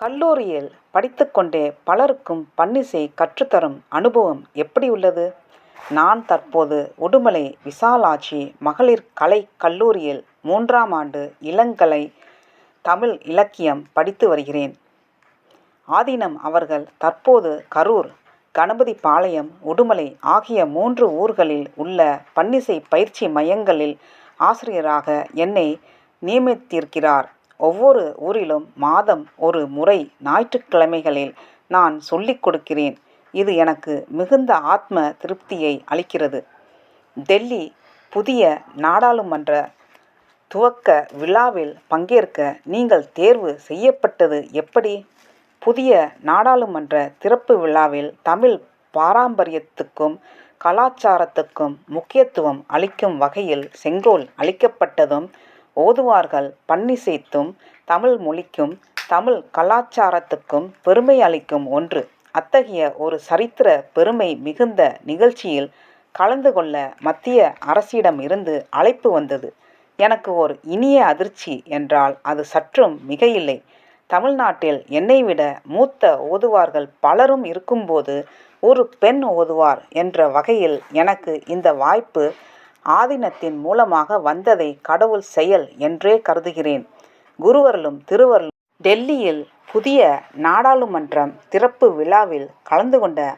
கல்லூரியில் படித்துக்கொண்டே பலருக்கும் பன்னிசை கற்றுத்தரும் அனுபவம் எப்படி உள்ளது? நான் தற்போது உடுமலை விசாலாட்சி மகளிர் கலை கல்லூரியில் மூன்றாம் ஆண்டு இளங்கலை தமிழ் இலக்கியம் படித்து வருகிறேன். ஆதீனம் அவர்கள் தற்போது கரூர், கணபதிபாளையம், உடுமலை ஆகிய மூன்று ஊர்களில் உள்ள பன்னிசை பயிற்சி மையங்களில் ஆசிரியராக என்னை நியமித்திருக்கிறார். ஒவ்வொரு ஊரிலும் மாதம் ஒரு முறை ஞாயிற்றுக்கிழமைகளில் நான் சொல்லிக் கொடுக்கிறேன். இது எனக்கு மிகுந்த ஆத்ம திருப்தியை அளிக்கிறது. டெல்லி புதிய நாடாளுமன்ற துவக்க விழாவில் பங்கேற்க நீங்கள் தேர்வு செய்யப்பட்டது எப்படி? புதிய நாடாளுமன்ற திறப்பு விழாவில் தமிழ் பாரம்பரியத்துக்கும் கலாச்சாரத்துக்கும் முக்கியத்துவம் அளிக்கும் வகையில் செங்கோல் அளிக்கப்பட்டதும் ஓதுவார்கள் பன்னிசைத்தும் தமிழ் மொழிக்கும் தமிழ் கலாச்சாரத்துக்கும் பெருமை அளிக்கும் ஒன்று. அத்தகைய ஒரு சரித்திர பெருமை மிகுந்த நிகழ்ச்சியில் கலந்து கொள்ள மத்திய அரசிடம் இருந்து அழைப்பு வந்தது. எனக்கு ஓர் இனிய அதிர்ச்சி என்றால் அது சற்றும் மிகையில்லை. தமிழ்நாட்டில் என்னை விட மூத்த ஓதுவார்கள் பலரும் இருக்கும்போது ஒரு பெண் ஓதுவார் என்ற வகையில் எனக்கு இந்த வாய்ப்பு ஆதீனத்தின் மூலமாக வந்ததை கடவுள் செயல் என்றே கருதுகிறேன். குருவர்களும் திருவருளும் டெல்லியில் புதிய நாடாளுமன்றம் திறப்பு விழாவில் கலந்து கொண்ட